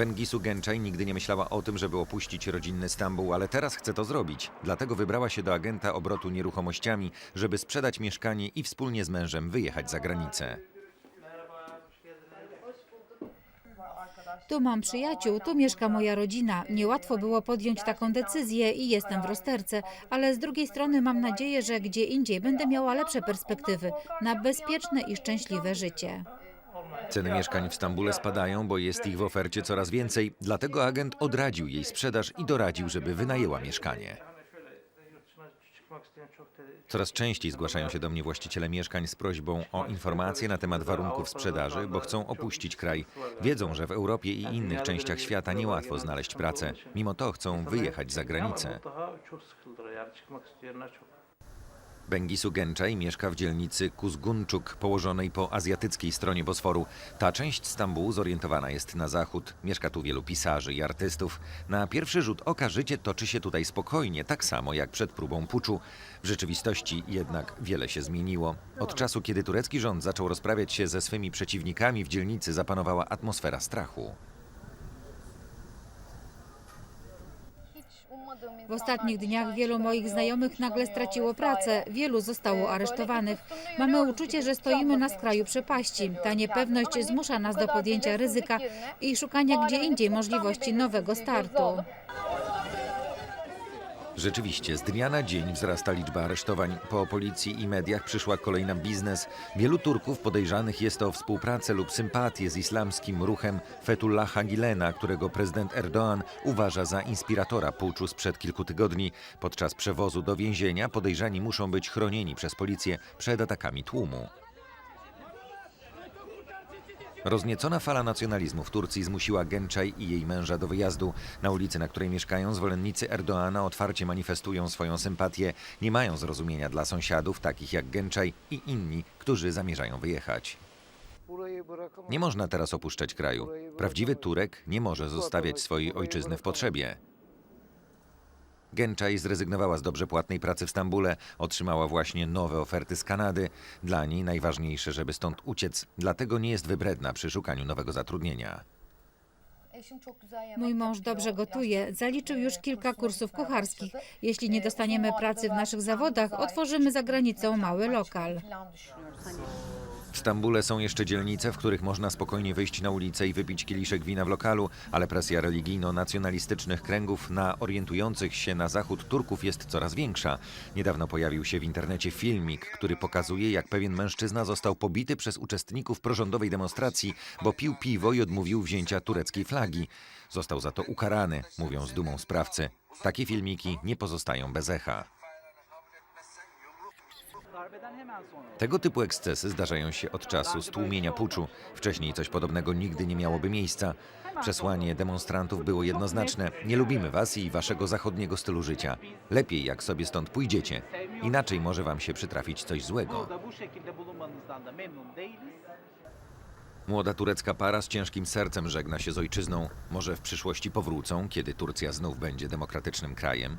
Bengisu Genczaj nigdy nie myślała o tym, żeby opuścić rodzinny Stambuł, ale teraz chce to zrobić. Dlatego wybrała się do agenta obrotu nieruchomościami, żeby sprzedać mieszkanie i wspólnie z mężem wyjechać za granicę. Tu mam przyjaciół, tu mieszka moja rodzina. Niełatwo było podjąć taką decyzję i jestem w rozterce, ale z drugiej strony mam nadzieję, że gdzie indziej będę miała lepsze perspektywy na bezpieczne i szczęśliwe życie. Ceny mieszkań w Stambule spadają, bo jest ich w ofercie coraz więcej, dlatego agent odradził jej sprzedaż i doradził, żeby wynajęła mieszkanie. Coraz częściej zgłaszają się do mnie właściciele mieszkań z prośbą o informacje na temat warunków sprzedaży, bo chcą opuścić kraj. Wiedzą, że w Europie i innych częściach świata niełatwo znaleźć pracę. Mimo to chcą wyjechać za granicę. Bengisu Genczaj mieszka w dzielnicy Kuzgunczuk, położonej po azjatyckiej stronie Bosforu. Ta część Stambułu zorientowana jest na zachód. Mieszka tu wielu pisarzy i artystów. Na pierwszy rzut oka życie toczy się tutaj spokojnie, tak samo jak przed próbą puczu. W rzeczywistości jednak wiele się zmieniło. Od czasu, kiedy turecki rząd zaczął rozprawiać się ze swymi przeciwnikami, w dzielnicy zapanowała atmosfera strachu. W ostatnich dniach wielu moich znajomych nagle straciło pracę, wielu zostało aresztowanych. Mamy uczucie, że stoimy na skraju przepaści. Ta niepewność zmusza nas do podjęcia ryzyka i szukania gdzie indziej możliwości nowego startu. Rzeczywiście, z dnia na dzień wzrasta liczba aresztowań. Po policji i mediach przyszła kolej na biznes. Wielu Turków podejrzanych jest o współpracę lub sympatię z islamskim ruchem Fetullaha Gilena, którego prezydent Erdoğan uważa za inspiratora puczu sprzed kilku tygodni. Podczas przewozu do więzienia podejrzani muszą być chronieni przez policję przed atakami tłumu. Rozniecona fala nacjonalizmu w Turcji zmusiła Genczaj i jej męża do wyjazdu. Na ulicy, na której mieszkają, zwolennicy Erdoana otwarcie manifestują swoją sympatię. Nie mają zrozumienia dla sąsiadów, takich jak Genczaj i inni, którzy zamierzają wyjechać. Nie można teraz opuszczać kraju. Prawdziwy Turek nie może zostawiać swojej ojczyzny w potrzebie. Genczaj zrezygnowała z dobrze płatnej pracy w Stambule, otrzymała właśnie nowe oferty z Kanady. Dla niej najważniejsze, żeby stąd uciec, dlatego nie jest wybredna przy szukaniu nowego zatrudnienia. Mój mąż dobrze gotuje, zaliczył już kilka kursów kucharskich. Jeśli nie dostaniemy pracy w naszych zawodach, otworzymy za granicą mały lokal. W Stambule są jeszcze dzielnice, w których można spokojnie wyjść na ulicę i wypić kieliszek wina w lokalu, ale presja religijno-nacjonalistycznych kręgów na orientujących się na zachód Turków jest coraz większa. Niedawno pojawił się w internecie filmik, który pokazuje, jak pewien mężczyzna został pobity przez uczestników prorządowej demonstracji, bo pił piwo i odmówił wzięcia tureckiej flagi. Został za to ukarany, mówią z dumą sprawcy. Takie filmiki nie pozostają bez echa. Tego typu ekscesy zdarzają się od czasu stłumienia puczu. Wcześniej coś podobnego nigdy nie miałoby miejsca. Przesłanie demonstrantów było jednoznaczne. Nie lubimy was i waszego zachodniego stylu życia. Lepiej jak sobie stąd pójdziecie. Inaczej może wam się przytrafić coś złego. Młoda turecka para z ciężkim sercem żegna się z ojczyzną. Może w przyszłości powrócą, kiedy Turcja znów będzie demokratycznym krajem.